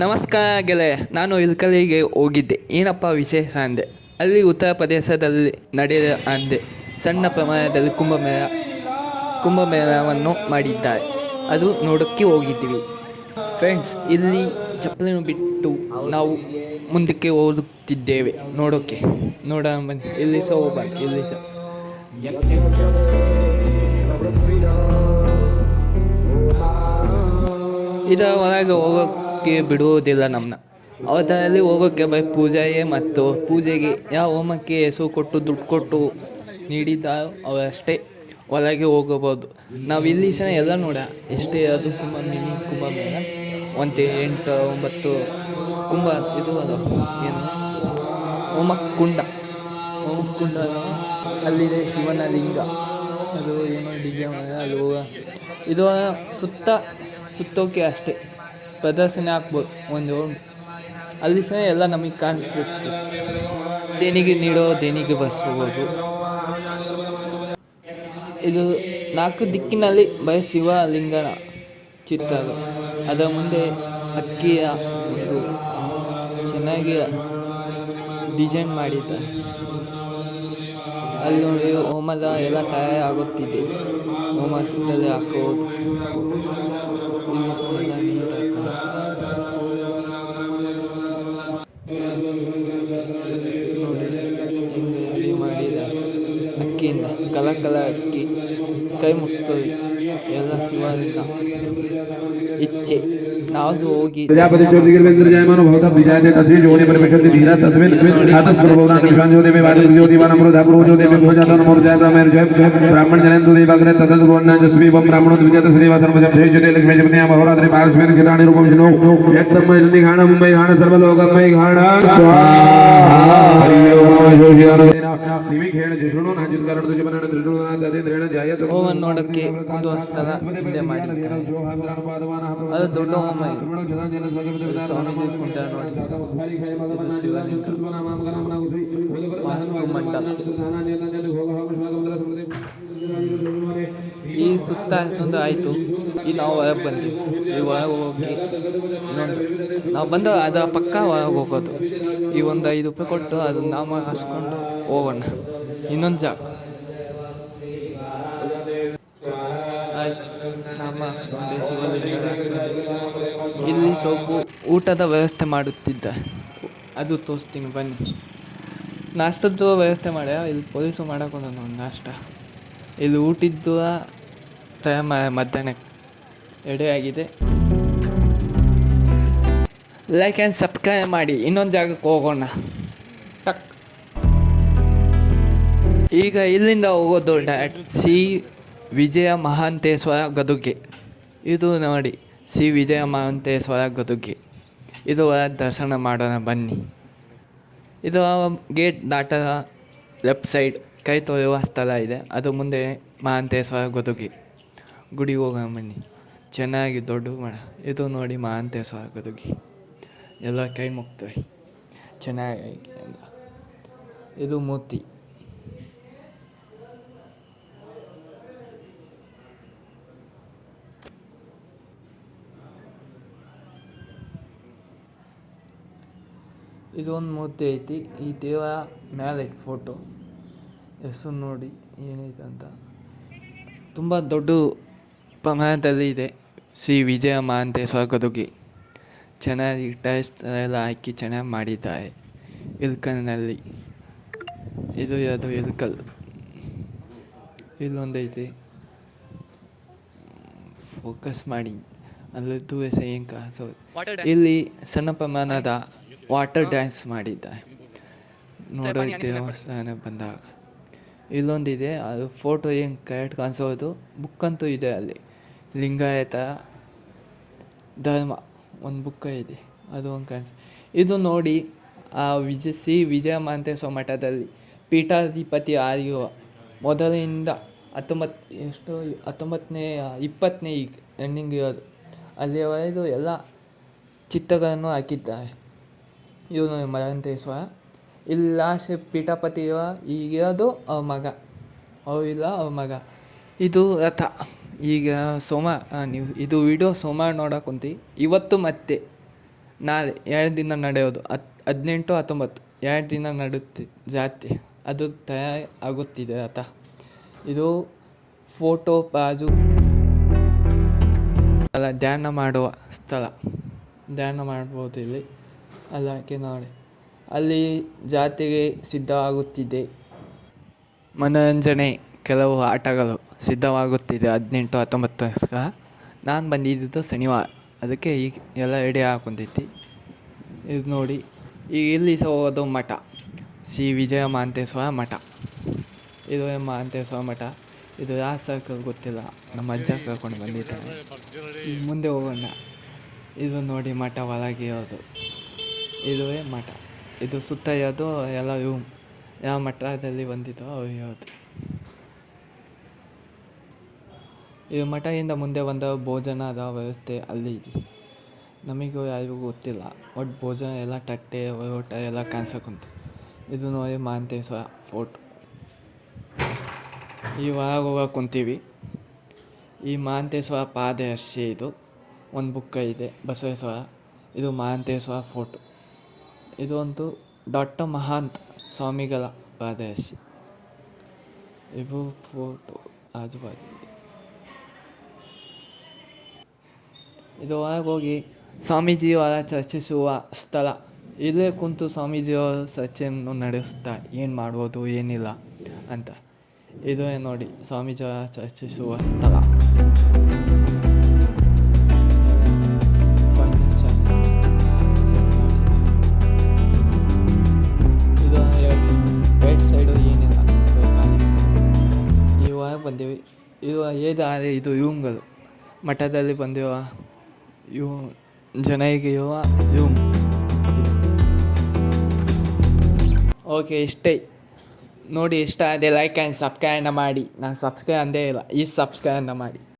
ನಮಸ್ಕಾರ ಗೆಳೆಯ, ನಾನು ಇಲ್ಕಲಿಗೆ ಹೋಗಿದ್ದೆ. ಏನಪ್ಪ ವಿಶೇಷ ಅಂದೆ? ಅಲ್ಲಿ ಉತ್ತರ ಪ್ರದೇಶದಲ್ಲಿ ನಡೆದ ಅಂದೆ. ಸಣ್ಣ ಪ್ರಮಾಣದಲ್ಲಿ ಕುಂಭಮೇಳ, ಕುಂಭಮೇಳವನ್ನು ಮಾಡಿದ್ದಾರೆ. ಅದು ನೋಡೋಕ್ಕೆ ಹೋಗಿದ್ದೀವಿ ಫ್ರೆಂಡ್ಸ್ ಇಲ್ಲಿ ಚಪ್ಪಲಿನ ಬಿಟ್ಟು ನಾವು ಮುಂದಕ್ಕೆ ಓದುತ್ತಿದ್ದೇವೆ ನೋಡೋಕ್ಕೆ ನೋಡೋಣ ಬನ್ನಿ. ಇಲ್ಲಿ ಸಹ ಹೋಗ್ಬಾರ್ದು ಇಲ್ಲಿ ಸಹ. ಇದರ ಒಳಗೆ ಹೋಗೋಕ್ಕೆ ಬಿಡುವುದಿಲ್ಲ ನಮ್ಮನ್ನ ಅವತ್ತಲ್ಲಿ ಹೋಗೋಕ್ಕೆ ಬೈ, ಪೂಜೆಗೆ ಮತ್ತು ಪೂಜೆಗೆ ಯಾವ ಹೋಮಕ್ಕೆ ಹೆಸರು ಕೊಟ್ಟು ದುಡ್ಡು ಕೊಟ್ಟು ನೀಡಿದ್ದ, ಅವರಷ್ಟೇ ಒಳಗೆ ಹೋಗಬಹುದು. ನಾವು ಇಲ್ಲಿ ಸಹ ಎಲ್ಲ ನೋಡ, ಎಷ್ಟೇ ಅದು ಕುಂಭ, ಮಿನಿ ಕುಂಭ ಮೇಲೆ ಒಂದು ಎಂಟು, ಒಂಬತ್ತು ಕುಂಭ, ಇದು ಅದು, ಏನು? ಹೋಮಕ್ಕುಂಡ ಹೋಮಕ್ಕುಂಡ ಅಲ್ಲಿದೆ ಶಿವನ ಲಿಂಗ. ಅದು ಏನೋ ಡಿಜೆ ಅದು ಇದು ಸುತ್ತ, ಸುತ್ತೋಕೆ ಅಷ್ಟೇ. ಪ್ರದರ್ಶನ ಹಾಕ್ಬೋದು ಒಂದು ಅಲ್ಲಿ ಸಹ ಎಲ್ಲ ನಮಗೆ ಕಾಣಿಸ್ಬಿಡ್ತು ದೇಣಿಗೆ ನೀಡೋ, ದೇಣಿಗೆ ಬಸ್ ಹೋಗೋದು ಇದು ನಾಲ್ಕು ದಿಕ್ಕಿನಲ್ಲಿ ಬಯಸುವ ಶಿವಲಿಂಗನ ಚಿತ್ರ ಅದರ ಮುಂದೆ ಅಕ್ಕಿಯ ಒಂದು ಚೆನ್ನಾಗಿ ಡಿಸೈನ್ ಮಾಡಿದ್ದಾರೆ. ಅಲ್ಲಿ ನೋಡಿ ಹೋಮದ ಎಲ್ಲ ತಯಾರಾಗುತ್ತಿದೆ. ಹೋಮ ಚಿತ್ತದಲ್ಲಿ ಹಾಕೋದು. ಕಾಣಿಸ್ತಿದೆ ನೋಡಿ ಹಿಂಗೆ ಮಾಡಿದ್ದಾರೆ ಅಕ್ಕಿಯಿಂದ ಕಲ ಕಲ ಅಕ್ಕಿ ಕೈ ಮುಕ್ತವಿ ಎಲ್ಲ ಶಿವಲಿಂಗ ಇಚ್ಛೆ ಲಾಸ್ ಹೋಗಿ ಪ್ರಜಾಪತಿ ಚೌಧರಿಗೆ ವಿಜಯಮಾನ ಭವತ ವಿಜಯನೆ ತಸ್ವಿ ಜೋನಿ ಪರಿಪಕ್ಷತೆ ವೀರ ತಸ್ವಿ ಆತಸ್ ಪ್ರಭೋನ ನಿರ್ಗಾನ್ ಜೋದಿ ಮೇ ವಾದಿ ಜೋದಿ ವಾನ ಮರೋ ಧಾಪುರ ಜೋದಿ ಮೇ ಭೋಜಾತ ನಮೋ ಜಾತ ಮೇ ಜಯ ಬ್ರಾಹ್ಮಣ ಜನೇಂದ್ರ ದೇವಾಗ್ರೆ ತದನ್ ರುವನ್ನ ಜಸ್ವಿ ವ ಬ್ರಾಹ್ಮಣ ವಿಜಯತ ಶ್ರೀ ವಾಸನ ಜಯ ಜಯ ಜಯ ಲಕ್ಷ್ಮಿ ಜಪನೆ ಮಹೋರಾತ್ರಿ ಪಾರಸ್ಮೇ ಚಿರಾಣಿ ರೂಪಂ ಜನೋ ಯತ್ರ ಮೈ ನಿ ಘಾಣ ಮುಂಬೈ ಘಾಣ ಸರ್ವ ಲೋಕ ಮೈ ಘಾಣ ಸ್ವಾಹಾ ಹರಿ ಓಂ ಜೋಗಿಯಾನ ನಿಮಿಗ್ ಹೇಳ ಜಿಷುಣೋ ನಾ ಜಿಲ್ಕಾರಣ ಜೀವನ ದೃಢೋ ನಾ ತದೇಂದ್ರೇಣ ಜಾಯತ ಓಂ ನೋಡಕ್ಕೆ ಒಂದು ಹಸ್ತದ ಹಿಂದೆ ಮಾಡಿದ್ದಾರೆ ಅದು ದೊಡ್ಡ ಹೋಮ ಇದು ಸ್ವಾಮೀಜಿ ಕುಂತ ನೋಡಿ ಇದು ಶಿವಲಿಂಗ ವಾಸ್ತು ಮಂಡಲ ಈ ಸುತ್ತ ಒಂದು ಆಯಿತು. ಈ ನಾವು ಒಳಗೆ ಬಂದ್ವಿ. ಈ ಒಳಗೆ ಹೋಗಿ ಇನ್ನೊಂದು ನಾವು ಬಂದು ಅದು ಪಕ್ಕ ಒಳಗೆ ಹೋಗೋದು. ಈ ಒಂದು ಐದು ರೂಪಾಯಿ ಕೊಟ್ಟು ಅದನ್ನ ನಾಮ ಹಾಸ್ಕೊಂಡು ಹೋಗೋಣ. ಇನ್ನೊಂದು ಜಾಗ. ಇಲ್ಲಿ ಸ್ವಲ್ಪ ಊಟದ ವ್ಯವಸ್ಥೆ ಮಾಡುತ್ತಿದ್ದ. ಅದು ತೋರಿಸ್ತೀನಿ, ಬನ್ನಿ. ನಾಷ್ಟದ್ದು ವ್ಯವಸ್ಥೆ ಮಾಡ್ಯ? ಇಲ್ಲಿ ಪೊಲೀಸು ಮಾಡಕೊಂಡು ಒಂದು ನಾಷ್ಟ. ಇಲ್ಲಿ ಊಟಿದ್ದು ಟೈಮ್ ಮಧ್ಯಾಹ್ನ ಎಡೆ ಆಗಿದೆ. ಲೈಕ್ ಆ್ಯಂಡ್ ಸಬ್ಸ್ಕ್ರೈಬ್ ಮಾಡಿ. ಇನ್ನೊಂದು ಜಾಗಕ್ಕೆ ಹೋಗೋಣ. ಟಕ್. ಈಗ ಇಲ್ಲಿಂದ ಹೋಗೋದು ಡ್ಯಾಟ್ ಸಿ. ವಿಜಯ ಮಹಾಂತೇಶ್ವರ ಗದುಗೆ. ಇದು ನೋಡಿ, ಸಿ. ವಿಜಯ ಮಹಾಂತೇಶ್ವರ ಗದುಗಿ. ಇದು ದರ್ಶನ ಮಾಡೋಣ, ಬನ್ನಿ. ಇದು ಗೇಟ್ ದಾಟದ ಲೆಫ್ಟ್ ಸೈಡ್ ಕೈ ತೊಳೆಯುವ ಸ್ಥಳ ಇದೆ. ಅದು ಮುಂದೆ ಮಹಾಂತೇಶ್ವರ ಗದುಗಿ. ಗುಡಿಗೆ ಹೋಗೋಣ, ಬನ್ನಿ. ಚೆನ್ನಾಗಿ ದೊಡ್ಡ ಮಾಡ. ಇದು ನೋಡಿ ಮಹಾಂತೇಶ್ವರ ಗದುಗಿ. ಎಲ್ಲ ಕೈ ಮುಗ್ತವೆ ಚೆನ್ನಾಗಿ. ಇದು ಮೂರ್ತಿ. ಇದೊಂದು ಮೂರ್ತಿ ಐತಿ ಈ ದೇವ ಮ್ಯಾಲೆ ಐತಿ ಫೋಟೋ ಹೆಸರು ನೋಡಿ ಏನೈತೆ ಅಂತ. ತುಂಬ ದೊಡ್ಡ ಪ್ರಮಾಣದಲ್ಲಿ ಇದೆ. ಶ್ರೀ ವಿಜಯ ಮಹಾಂತೇಶ್ವರ ಗದುಗಿ ಚೆನ್ನಾಗಿ ಟೈಲ್ಸ್ ಎಲ್ಲ ಹಾಕಿ ಚೆನ್ನಾಗಿ ಮಾಡಿದ್ದಾರೆ. ಇಲ್ಕಲ್ನಲ್ಲಿ ಇದು ಯಾವುದು ಇಲ್ಕಲ್ ಇಲ್ಲೊಂದೈತಿ. ಫೋಕಸ್ ಮಾಡಿ. ಅಲ್ಲದ್ದು ಹೆಸರು ಏನು ಕಾಸೋದು ಇಲ್ಲಿ ಸಣ್ಣ ಪ್ರಮಾಣದ ವಾಟರ್ ಡ್ಯಾನ್ಸ್ ಮಾಡಿದ್ದೆ. ನೋಡೋ ದೇವಸ್ಥಾನ ಬಂದಾಗ. ಇಲ್ಲೊಂದಿದೆ, ಅದು ಫೋಟೋ ಏನು ಕರೆಕ್ಟ್ ಕಾಣಿಸೋದು? ಬುಕ್ ಅಂತೂ ಇದೆ ಅಲ್ಲಿ. ಲಿಂಗಾಯತ ಧರ್ಮ, ಒಂದು ಬುಕ್ಕ ಇದೆ. ಅದು ಒಂದು ಕಾಣಿಸ್. ಇದು ನೋಡಿ, ಆ ವಿಜಯ, ಸಿ ವಿಜಯ ಮಹಾಂತೇಶ್ವರ ಮಠದಲ್ಲಿ ಪೀಠಾಧಿಪತಿ ಆಗಿರುವ ಮೊದಲಿನಿಂದ ಹತ್ತೊಂಬತ್ತು ಎಷ್ಟು, ಹತ್ತೊಂಬತ್ತನೇ, ಇಪ್ಪತ್ತನೇ, ಈಗ ಎಂಡಿಂಗ್ ಇರೋದು. ಅಲ್ಲಿವರೆಗೂ ಎಲ್ಲ ಚಿತ್ರಗಳನ್ನು ಹಾಕಿದ್ದಾರೆ. ಇವನು ಮಹಾಂತೇಶ್ವರ ಇಲ್ಲಿ ಲಾಸ್ಟ್ ಪೀಠಾಪತಿ ಈಗಿರೋದು ಅವ್ರ ಮಗ. ಅವ ಇಲ್ಲ ಅವ್ರ ಮಗ. ಇದು ರಥ. ಈಗ ಸೋಮ ನೀವು ಇದು ವಿಡಿಯೋ ಸೋಮವಾರ ನೋಡಕ್ಕೆ ಕುಂತಿ. ಇವತ್ತು ಮತ್ತೆ, ನಾಳೆ, ಎರಡು ದಿನ ನಡೆಯೋದು. ಹತ್, ಹದಿನೆಂಟು, ಹತ್ತೊಂಬತ್ತು. ಎರಡು ದಿನ ನಡುತ್ತೆ ಜಾತಿ ಅದು ತಯಾರಿ ಆಗುತ್ತಿದೆ ರಥ. ಇದು ಫೋಟೋ ಬಾಜು ಅಲ್ಲ, ಧ್ಯಾನ ಮಾಡುವ ಸ್ಥಳ. ಧ್ಯಾನ ಮಾಡ್ಬೋದು ಇಲ್ಲಿ. ಅದಕ್ಕೆ ನಾಳೆ ಅಲ್ಲಿ ಜಾತ್ರೆಗೆ ಸಿದ್ಧವಾಗುತ್ತಿದೆ. ಮನೋರಂಜನೆ ಕೆಲವು ಆಟಗಳು ಸಿದ್ಧವಾಗುತ್ತಿದೆ. ಹದಿನೆಂಟು ಹತ್ತೊಂಬತ್ತಕ್ಕ ನಾನು ಬಂದಿದ್ದು ಶನಿವಾರ. ಅದಕ್ಕೆ ಈಗ ಎಲ್ಲ ರೆಡಿ ಹಾಕೊಂತೈತಿ ಇದು ನೋಡಿ ಈಗ ಇಲ್ಲಿ ಸಹ ಹೋಗೋದು ಮಠ. ಶ್ರೀ ವಿಜಯ ಮಹಾಂತೇಶ್ವರ ಮಠ. ಇದು ಮಹಾಂತೇಶ್ವರ ಮಠ? ಇದು ಯಾವ ಸರ್ಕಲ್ ಗೊತ್ತಿಲ್ಲ. ನಮ್ಮ ಅಜ್ಜ ಕರ್ಕೊಂಡು ಬಂದಿದ್ದಾರೆ. ಈಗ ಮುಂದೆ ಹೋಗೋಣ. ಇದು ನೋಡಿ ಮಠ ಒಳಗೆ ಇರೋದು. ಇದುವೇ ಮಠ. ಇದು ಸುತ್ತ ಇರೋದು ಎಲ್ಲ ರೂಮ್ ಯಾವ ಮಠದಲ್ಲಿ ಬಂದಿದ್ದೋ ಅವು ಇರೋದು ಈ ಮಠದಿಂದ ಮುಂದೆ ಬಂದ ಭೋಜನದ ವ್ಯವಸ್ಥೆ ಅಲ್ಲಿ. ಇದೆ ನಮಗೂ ಯಾರಿಗೂ ಗೊತ್ತಿಲ್ಲ. ಒಟ್ಟು ಭೋಜನ ಎಲ್ಲ ತಟ್ಟೆ, ಓಟ ಎಲ್ಲ ಕಾಣಿಸ್ಕೊಂತ ಇದು ನೋಡಿ ಮಹಾಂತೇಶ್ವರ ಫೋಟೋ. ಈ ಹೋಗಕ್ಕೆ ಕುಂತೀವಿ. ಈ ಮಹಾಂತೇಶ್ವರ ಪಾದಹರ್ಷಿ ಇದು. ಒಂದು ಬುಕ್ಕ ಇದೆ, ಬಸವೇಶ್ವರ. ಇದು ಮಾಂತೇಶ್ವರ ಫೋಟೋ. ಇದು ಒಂದು ಡಾಕ್ಟರ್ ಮಹಾಂತ್ ಸ್ವಾಮಿಗಳ ಪಾದಯಾಸಿ ಇವು ಫೋಟೋ ಆಜುಬಾಜು. ಇದೆ. ಇದು ಒಳಗೆ ಹೋಗಿ ಸ್ವಾಮೀಜಿಯವರ ಚರ್ಚಿಸುವ ಸ್ಥಳ. ಇಲ್ಲೇ ಕುಂತು ಸ್ವಾಮೀಜಿಯವರ ಚರ್ಚೆಯನ್ನು ನಡೆಸುತ್ತಾ ಏನು ಮಾಡ್ಬೋದು, ಏನಿಲ್ಲ ಅಂತ. ಇದು ನೋಡಿ ಸ್ವಾಮೀಜಿಯವರ ಚರ್ಚಿಸುವ ಸ್ಥಳ. ಆದರೆ ಇದು ಇವಂಗಳು. ಮಠದಲ್ಲಿ ಬಂದಿವ ಇವು ಇವ ರೂಮ್ ಓಕೆ ಇಷ್ಟೇ. ನೋಡಿ ಇಷ್ಟ ಅದೇ ಲೈಕ್ ಆ್ಯಂಡ್ ಸಬ್ಸ್ಕ್ರೈಬ್ ಮಾಡಿ. ನಾನು ಸಬ್ಸ್ಕ್ರೈಬ್ ಅಂದೇ ಇಲ್ಲ, ಈ ಸಬ್ಸ್ಕ್ರೈಬ್ ಮಾಡಿ.